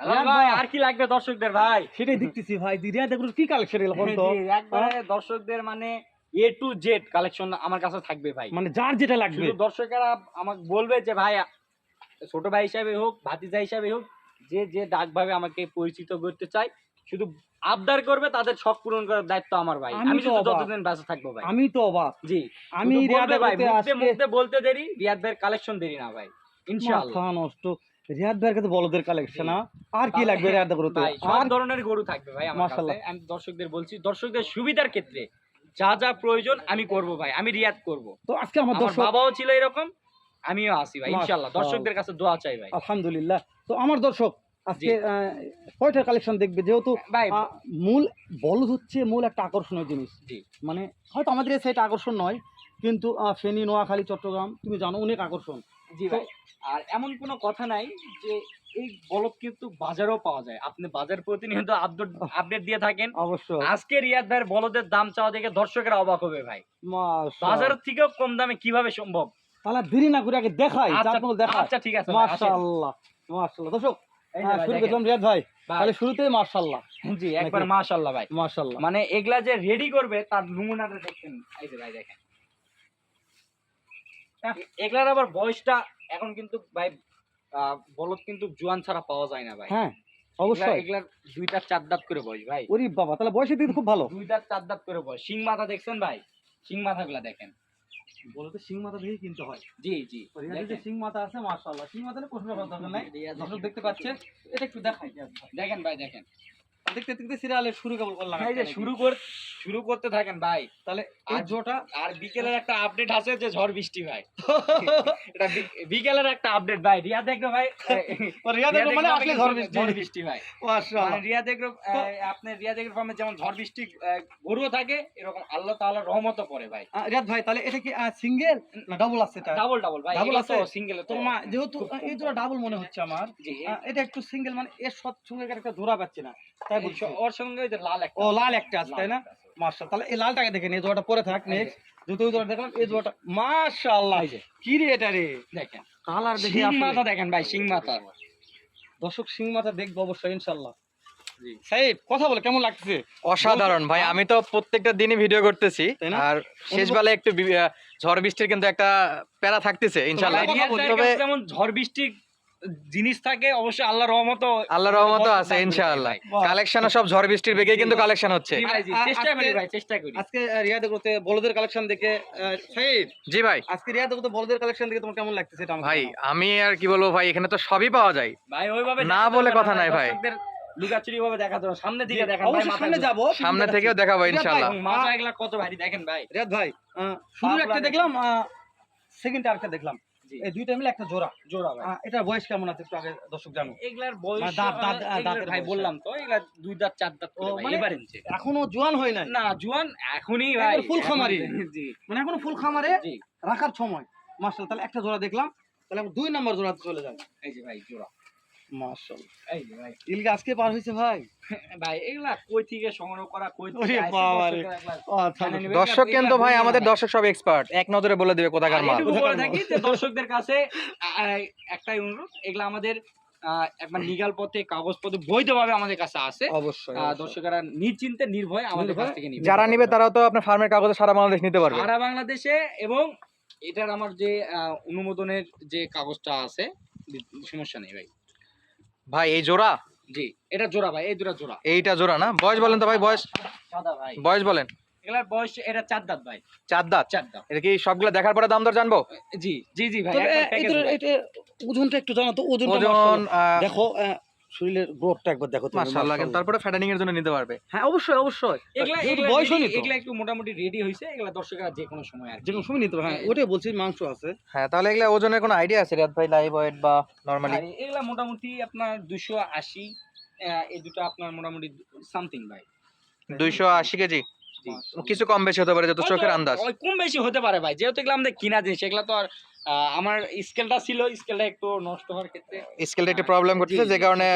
রিয়াদ ভাই ভাই। আর কি লাগবে দর্শকদের ভাই? সেটাই দেখতেছি ভাই দিদিয়া দেখুন কি কালেকশন এলো কোন তো জি, একবারে দর্শকদের মানে এ টু জেড কালেকশন আমার কাছে থাকবে ভাই। মানে যার যেটা লাগবে। শুধু দর্শকেরা আমাকে বলবে যে ভাই ছোট ভাই হিসাবে হোক ভাতিজা হিসাবে হোক যে যে ডাক ভাবে আমাকে পরিচিত করতে চাই শুধু আবদার করবে তাদের শখ পূরণ করার দায়িত্ব আমার ভাই। আমি তো যতদিন বেঁচে থাকব ভাই। আমি তো অবাক। জি। আমি রিয়াদ ভাই ভাই মুখে মুখে বলতে দেরি রিয়াদ ভাইয়ের কালেকশন দেরি না ভাই। ইনশাআল্লাহ। নষ্ট। রিয়াদ ভাইয়ের কাছে বলদের কালেকশন আর কি লাগবে রিয়াদ করতে ভাই সব ধরনের গরু থাকবে ভাই আমার কাছে। আমি দর্শকদের বলছি দর্শকদের সুবিধার ক্ষেত্রে যা যা প্রয়োজন আমি করব ভাই আমি রিয়াদ করব। তো আজকে আমার আমার দর্শক বাবাও ছিল এরকম আমিও আসি ভাই ইনশাআল্লাহ। দর্শকদের কাছে দোয়া চাই ভাই। আলহামদুলিল্লাহ। তো আমার দর্শক আজকে আহ, কয়টা কালেকশন দেখবে? যেহেতু মূল বলদ হচ্ছে মূল একটা আকর্ষণীয় জিনিস। মানে হয়তো আমাদের এই সাইড আকর্ষণ নয় কিন্তু ফেনী নোয়াখালী চট্টগ্রাম তুমি জানো অনেক আকর্ষণ। জি ভাই। আর এমন কোনো কথা নাই যে এই বলদ কিন্তু বাজারেও পাওয়া যায়। আপনি বাজার প্রতিনিয়ত আপডেট আপডেট দিয়ে থাকেন। অবশ্যই আজকে রিয়াদ ভাইয়ের বলদের দাম চাওয়া দেখে দর্শকেরা অবাক হবে ভাই। বাজারের থেকেও কম দামে কীভাবে সম্ভব? তাহলে দেরি না করে আগে দেখাই আচ্ছা, দেখাই। আচ্ছা ঠিক আছে মাশাআল্লাহ মাশাআল্লাহ। দর্শক হ্যাঁ, ভাই, শুরু করলাম রিয়াদ ভাই। ভাই, তাহলে শুরুতেই মাশাআল্লাহ। জি একবার মাশাআল্লাহ ভাই। মাশাআল্লাহ। মানে এগুলা যে রেডি করবে তার নমুনাটা দেখেন। এই যে ভাই দেখেন। এগুলার আবার বয়সটা এখন কিন্তু ভাই বলদ কিন্তু জোয়ান ছাড়া পাওয়া যায় না ভাই। হ্যাঁ অবশ্যই। এগুলার দুইটা চার দাঁত করে বয়স ভাই। ওরে বাবা তাহলে বয়সের দিকে খুব ভালো। চার দাঁত করে বয়স। মাথা দেখছেন ভাই? সিং মাথাগুলা দেখেন। বলে তো সিং মাথা কিনতে হয়। জি জি মাথা আছে মাশাআল্লাহ। সিং মাথা কোনো দরকার নাই। দর্শক দেখতে পাচ্ছেন এটা একটু দেখাই। দেখেন ভাই দেখেন। দেখতে দেখতে সিরিয়ালের শুরু কেবল করলাম এই যে শুরু কর শুরু করতে থাকেন ভাই। তাহলে এই জোটা আর বিকেলের একটা আপডেট আছে যে ঝড় বৃষ্টি ভাই। এটা বিকেলের একটা আপডেট ভাই। রিয়া দেখবে ভাই রিয়া মানে আসলে ঝড় বৃষ্টি। ঝড় বৃষ্টি ভাই। মাশাআল্লাহ। মানে রিয়া দেখবে আপনার রিয়া দেখবে ফার্মে যেমন ঝড় বৃষ্টি গরুও থাকে এরকম আল্লাহ তাআলার রহমতও পড়ে ভাই। রিয়াদ ভাই তাহলে এটা কি সিঙ্গেল না ডাবল আছে এটা? ডাবল ডাবল ভাই ডাবল আছে? সিঙ্গেল তো মা যেহেতু এই জোড়া ডাবল মনে হচ্ছে আমার। এটা একটু সিঙ্গেল মানে এর সব সঙ্গে একটা জোড়া পাচ্ছে না। তাই এই বলছি। ওর সঙ্গে ওই যে লাল একটা ও লাল একটা আছে তাই না? লাল একটা আছে। মাশাআল্লাহ তাহলে এই লালটাকে দেখেন এই জোড়াটা পরে থাক নেক্সট দুটো জোড়া দেখলাম এই জোড়াটা মাশাআল্লাহ কি রে এটা রে দেখেন। কালার দেখে সিং মাথা দেখেন ভাই সিং মাথা। দর্শক সিং মাথা দেখব অবশ্যই ইনশাআল্লাহ। সাহেব কথা বলে কেমন লাগছে অসাধারণ ভাই আমি তো প্রত্যেকটা দিনই ভিডিও করতেছি আর শেষ বেলায় একটু ঝড় বৃষ্টির কিন্তু একটা প্যারা থাকতেছে ইনশাল্লাহ যেমন ঝড় বৃষ্টি জিনিস থাকে অবশ্যই আল্লাহর রহমতও আল্লাহ রহমত আছে ইনশাআল্লাহ। ভাই। কালেকশন সব ঝড় বৃষ্টির বেগেই কিন্তু কালেকশন হচ্ছে। ভাই, চেষ্টা করি ভাই চেষ্টা করি। আজকে রিয়াদে করতে বলদের কালেকশন দেখে সাহেব জি ভাই। আজকে রিয়াদে করতে বলদের কালেকশন দেখে তোমার কেমন লাগতেছে এটা আমাকে ভাই আমি আর কি বলব ভাই এখানে তো সবই পাওয়া যায়। ভাই ওইভাবে না বলে কথা নাই ভাই। লুকাচুরি ভাবে দেখাতে সামনে জি, দিকে দেখান অবশ্যই সামনে যাব। সামনে থেকেও দেখাবো ভাই, ইনশাআল্লাহ। এবং মাথা এগুলা কত ভারী দেখেন ভাই। রিয়াদ ভাই পাগলা একটা দেখলাম সেকেন্ড আরেকটা দেখলাম। এই দুইটা মিলে একটা জোড়া। জোড়া ভাই। এটা বয়স কেমন আছে একটু আগে দর্শক জানো এগুলার বয়স মানে দাঁত- দাঁত- দাঁতের ভাই বললাম তো এগুলা দুই দাঁত চার দাঁত ভাই, এবারে এখনও জোয়ান হয় নাই? না জোয়ান এখনই ভাই ফুল খামারি। জি। মানে এখনও ফুল খামারে রাখার সময়। মাশাআল্লাহ তাহলে একটা জোড়া দেখলাম তাহলে দুই নাম্বার জোড়াতে চলে যাবে এই যে ভাই জোড়া। মার্শাল এই ভাই। ইলগা আজকে পার হয়েছে ভাই? ভাই এগুলা কই থেকে সংগ্রহ করা কই থেকে আইছে বাবা রে। দর্শকরা এগুলা ও, জানে নিবে। দর্শক এগুলা- ভাই আমাদের দর্শক সব এক্সপার্ট এক নজরে বলে দিবে কোথাকার মাল। বলে থাকি যে দর্শকদের কাছে একটাই অনুরোধ এগুলা আমাদের একবার লিগাল পথে কাগজপত্র বৈধভাবে আমাদের কাছে আছে অবশ্যই দর্শকেরা নিশ্চিন্তে নির্ভয় আমাদের কাছ থেকে নিবে। যারা নিবে তারা তো আপনার ফার্মের কাগজে সারা বাংলাদেশ নিতে পারবে। সারা বাংলাদেশে এবং এটার আমার যে আহ, অনুমোদনের যে কাগজটা আছে সমস্যা নেই ভাই। ভাই এই জোড়া? জি এটা জোড়া ভাই এই দুটা জোড়া। এইটা জোড়া না? বয়স বলেন তো ভাই বয়স। সাদা ভাই। বয়স বলেন। এগুলার বয়স এটা চার দাঁত ভাই। চার দাঁত? চার দাঁত। এটা কি সবগুলো দেখার পরে দাম দর জানব? জি জি জি ভাই ওজনটা একটু জানো তো ওজন দেখো শরীরের গ্রোথটা একবার দেখো মাশাআল্লাহ। তারপরে ফ্যাটানিং এর জন্য নিতে পারবে। হ্যাঁ অবশ্যই অবশ্যই। এগুলা বয়স হয়নি এগুলা একটু মোটামুটি রেডি হয়েছে এগুলা দর্শকরা যে কোনো সময় আর যে কোনো সময় নিতে পারো। হ্যাঁ হ্যাঁ। ওটাই বলছি মাংস আছে। হ্যাঁ তাহলে এগুলা ওজনের কোনো আইডিয়া আছে? রিয়াদ ভাই লাইভ ওয়েট বা নরমালি এগুলা মোটামুটি আপনার দুশো আশি এই দুটো আপনার মোটামুটি সামথিং ভাই। দুইশো আশি কেজি? জি। কিছু কম বেশি হতে পারে যত চোখের আন্দাজ। কম বেশি হতে পারে ভাই যেহেতু এগুলো আমাদের কিনা জিনিস এগুলা তো আর আমার স্কেলটা ছিল স্কেলটা একটু নষ্ট হওয়ার ক্ষেত্রে। স্কেলটা একটু প্রবলেম করতেছে যে কারণে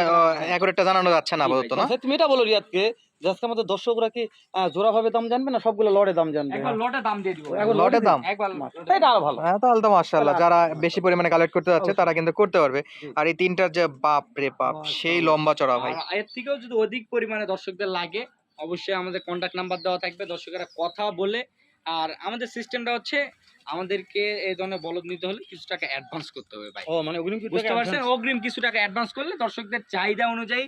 অ্যাকুরেটটা জানানো যাচ্ছে না আপাতত না? আচ্ছা, তুমি এটা বলো রিয়াদকে যে আজকে আমাদের দর্শকরা কি আহ, জোড়াভাবে দাম জানবে না সবগুলো লড়ে দাম জানবে? একবার লটে দাম দিয়ে দিব। একবার লটের দাম? একবার এটা আরও ভালো। হ্যাঁ তাহলে তো মাশাআল্লাহ। যারা বেশি পরিমাণে কালেক্ট করতে যাচ্ছে তারা কিন্তু করতে পারবে। আর এই তিনটার যে বাপ রে বাপ সেই লম্বা চড়া ভাই। এর থেকেও যদি অধিক পরিমাণে দর্শকদের লাগে অবশ্যই আমাদের কন্ট্যাক্ট নাম্বার দেওয়া থাকবে দর্শকেরা কথা বলে। আর আমাদের সিস্টেমটা হচ্ছে আমাদেরকে এই ধরনের বলদ নিতে হলে কিছু টাকা অ্যাডভান্স করতে হবে ভাই। ও মানে অগ্রিম কিছু বুঝতে পারছেন? অগ্রিম কিছু টাকা অ্যাডভান্স করলে দর্শকদের চাহিদা অনুযায়ী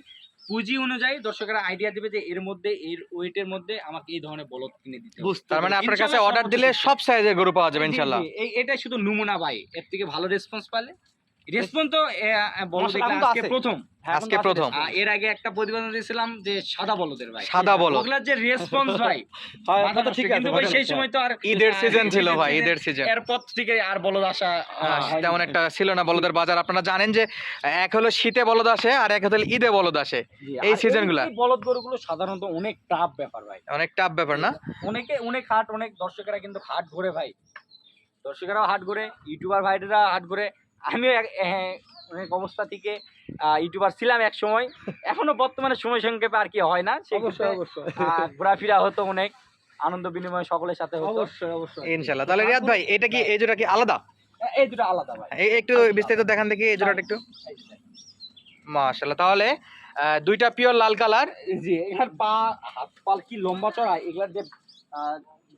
পুঁজি অনুযায়ী দর্শকরা আইডিয়া দিবে যে এর মধ্যে এর ওয়েটের মধ্যে আমাকে এই ধরনের বলদ কিনে দিতে হবে। বুঝতে তার মানে আপনার কাছে অর্ডার দিলে সব সাইজের গরু পাওয়া যাবে ইনশাআল্লাহ। এই এটাই শুধু নমুনা ভাই। এর থেকে ভালো রেসপন্স পালে। রেসপন্স তো বলো মাশাআল্লাহ, দেখলে এখন তো আজকে প্রথম। আজকে প্রথম। এর আগে একটা প্রতিবেদন দিয়েছিলাম যে সাদা বলদের ভাই। সাদা বলদ। ওগুলার যে রেসপন্স ভাই মাথা তা তো নষ্ট। ঠিক কিন্তু ভাই সেই সময় তো আর ঈদের সিজন ছিল ভাই ঈদের সিজন এরপর থেকে আর বলদ আসা তেমন একটা ছিল না বলদের বাজার। আপনারা জানেন যে এক হলো শীতে বলদ আসে আর এক হলো ঈদে বলদ আসে। এই গুলা। এই বলদ গরুগুলো সাধারণত অনেক টাফ ব্যাপার ভাই। অনেক টাফ ব্যাপার না? অনেকে অনেক হাট অনেক দর্শকেরা কিন্তু হাট ঘুরে ভাই। দর্শকেরাও হাট ঘুরে ইউটিউবার ভাইরা হাট ঘুরে। আমিও এক- হ্যাঁ, অনেক অবস্থা থেকে ইউটিউবার ছিলাম এক সময় এখনও বর্তমানে সময় সংক্ষেপে আর কি হয় না অবশ্যই ঘোরাফেরা হতো অনেক আনন্দ বিনিময় সকলের সাথে হতো। অবশ্যই অবশ্যই। ইনশাআল্লাহ। তাহলে রিয়াদ ভাই এটা কি এই জোড়া কি আলাদা? এই দুটো আলাদা ভাই। একটু বিস্তারিত দেখান দেখি এই জোড়াটা একটু। মাশাআল্লাহ তাহলে দুইটা পিওর লাল কালার জি এখানে পা হাত পাল কি লম্বা চড়া এগুলার যে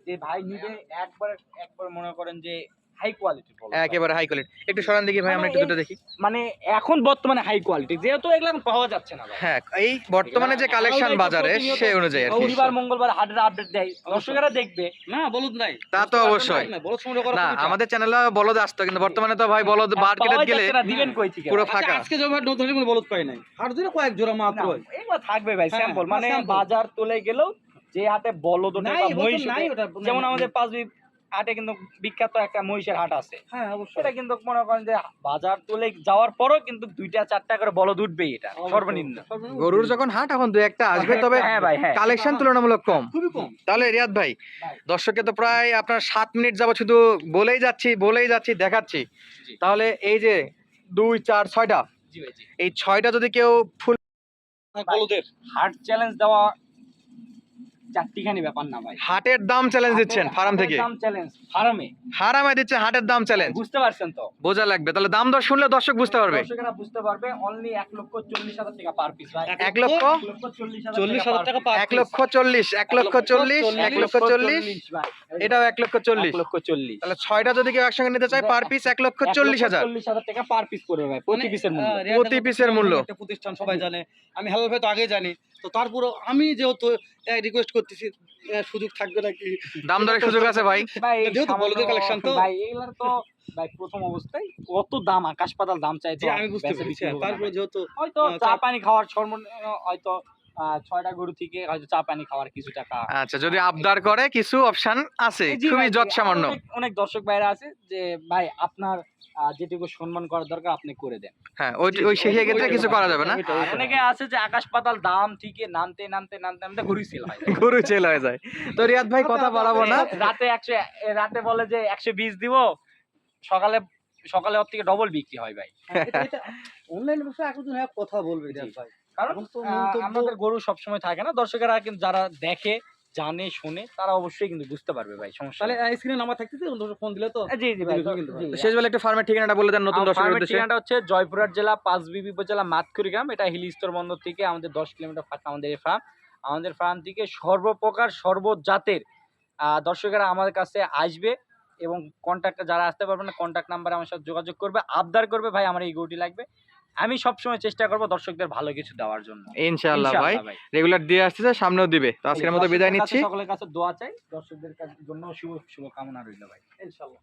যে ভাই নিবে একবার একবার মনে করেন যে হাই কোয়ালিটি একেবারে হাই কোয়ালিটি একটু সরান দেখি ভাই আমরা মানে একটু দুটো দেখি। মানে এখন বর্তমানে হাই কোয়ালিটি যেহেতু এগুলো পাওয়া যাচ্ছে না হ্যাঁ এই বর্তমানে যে কালেকশন বাজারে সেই অনুযায়ী আর কি। মঙ্গলবার হাটের আপডেট দেয়। দর্শকেরা দেখবে। না বলুন নাই তা তো অবশ্যই। না। আমাদের চ্যানেলে বলদ আসতো কিন্তু বর্তমানে তো ভাই বলদ মার্কেটে গেলে দিবেন কই থেকে? পুরো আচ্ছা, ফাঁকা। আজকে জমা নতুন কোনো বলদ পাই নাই কয়েক জোড়া মাত্র। এগুলো থাকবে ভাই হ্যাঁ, স্যাম্পল মানে বাজার তুলে গেলেও যে হাতে বলদ যেমন আমাদের পাঁচ হাটে কিন্তু বিখ্যাত একটা মহিষের হাট আছে। হ্যাঁ অবশ্যই। কিন্তু মনে করেন যে বাজার তুলে যাওয়ার পরও কিন্তু দুইটা চারটা করে বলদ উঠবেই এটা সর্বনিম্ন। গরুর যখন হাট এখন দু একটা আসবে তবে হ্যাঁ ভাই হ্যাঁ। কালেকশন তুলনামূলক কম। খুবই কম। তাহলে রিয়াদ ভাই। দর্শককে তো প্রায় আপনার সাত মিনিট যাব শুধু বলেই যাচ্ছি বলেই যাচ্ছি দেখাচ্ছি। তাহলে এই যে দুই চার ছয়টা। এই ছয়টা যদি কেউ ফুল বলদের হাট চ্যালেঞ্জ দেওয়া চারটিখানি ব্যাপার না ভাই হাটের দাম চ্যালেঞ্জ দিচ্ছেন ফার্ম থেকে দাম চ্যালেঞ্জ ফার্মে দিচ্ছে হাটের দাম চ্যালেঞ্জ বুঝতে পারছেন তো বোঝা লাগবে তাহলে দাম দর শুনলে দর্শক বুঝতে পারবে দর্শকেরা বুঝতে পারবে অনলি এক লক্ষ চল্লিশ হাজার টাকা পার পিস ভাই এক লক্ষ চল্লিশ হাজার টাকা পার এক লক্ষ চল্লিশ এক লক্ষ চল্লিশ এক লক্ষ চল্লিশ এটাও এক লক্ষ চল্লিশ এক লক্ষ চল্লিশ তাহলে ছয়টা যদি কেউ একসঙ্গে নিতে চায় পার পিস এক লক্ষ চল্লিশ হাজার চল্লিশ হাজার টাকা পার পিস পড়বে ভাই প্রতি পিসের মূল্য প্রতি পিসের মূল্য। প্রতিষ্ঠান সবাই জানে আমি হালাল ভাই তো আগে জানি তো তারপর আমি যেহেতু রিকোয়েস্ট করতেছি সুযোগ থাকবে নাকি? দাম দরের সুযোগ আছে ভাই। ভাই এই যেহেতু বলদের কালেকশন তো। ভাই এগুলার তো ভাই প্রথম অবস্থায় কত দাম আকাশ পাতাল দাম চাইছে আমি বুঝতে পেরেছি। তারপরে যেহেতু হয়তো চা চা- পানি খাওয়ার হয়তো ছয়টা গরু থেকে হয়তো চা পানি খাওয়ার কিছু টাকা। আচ্ছা যদি আবদার করে কিছু অপশন আছে খুবই জি, সামান্য। অনেক- দর্শক ভাইরা আছে যে ভাই আপনার যেটুকু সম্মান করার দরকার আপনি করে দেন। হ্যাঁ ওই ওই সেই ক্ষেত্রে কিছু করা যাবে না? অনেকে আছে যে আকাশ পাতাল দাম ঠিকই নামতে নামতে নামতে নামতে ঘুরি সেল হয়। গরু চেল হয়ে যায়। তো রিয়াদ ভাই কথা বাড়াবো না? রাতে একশো রাতে বলে যে একশো বিশ দিব সকালে সকালে ওর থেকে ডবল বিক্রি হয় ভাই। অনলাইন ব্যবসা একজন কথা বলবে রিয়াদ ভাই। কারণ আমাদের গরু সবসময় থাকে না। দর্শকেরা কিন্তু যারা দেখে জানে শুনে তারা অবশ্যই কিন্তু বুঝতে পারবে ভাই সমস্যা তাহলে। স্ক্রিনে নাম্বার থাকতেছে? ফোন দিলে তো জি জি ভাই শেষ বেলা একটু ফার্মের ঠিকানাটা বলে দেন নতুন দর্শকের উদ্দেশ্যে। ঠিকানাটা হচ্ছে জয়পুরহাট জেলা পাঁচবিবি উপজেলা মাতকুড়ি গ্রাম এটা হিলি স্তর বন্দর থেকে আমাদের দশ কিলোমিটার ফাঁকা আমাদের এই ফার্ম আমাদের ফার্ম থেকে সর্বপ্রকার সর্বজাতের দর্শকেরা আমাদের কাছে আসবে এবং কন্ট্যাক্ট যারা আসতে পারবে না কন্ট্যাক্ট নাম্বারে আমার সাথে যোগাযোগ করবে। আবদার করবে ভাই আমার এই গরুটি লাগবে। আমি সবসময় চেষ্টা করব দর্শকদের ভালো কিছু দেওয়ার জন্য। ইনশাআল্লাহ ভাই। রেগুলার দিয়ে আসতেছে সামনেও দিবে। তো আজকের মতো বিদায় নিচ্ছি। সকলের কাছে দোয়া চাই। দর্শকদের কাছে জন্য শুভ শুভ কামনা রইল ভাই। ইনশাআল্লাহ।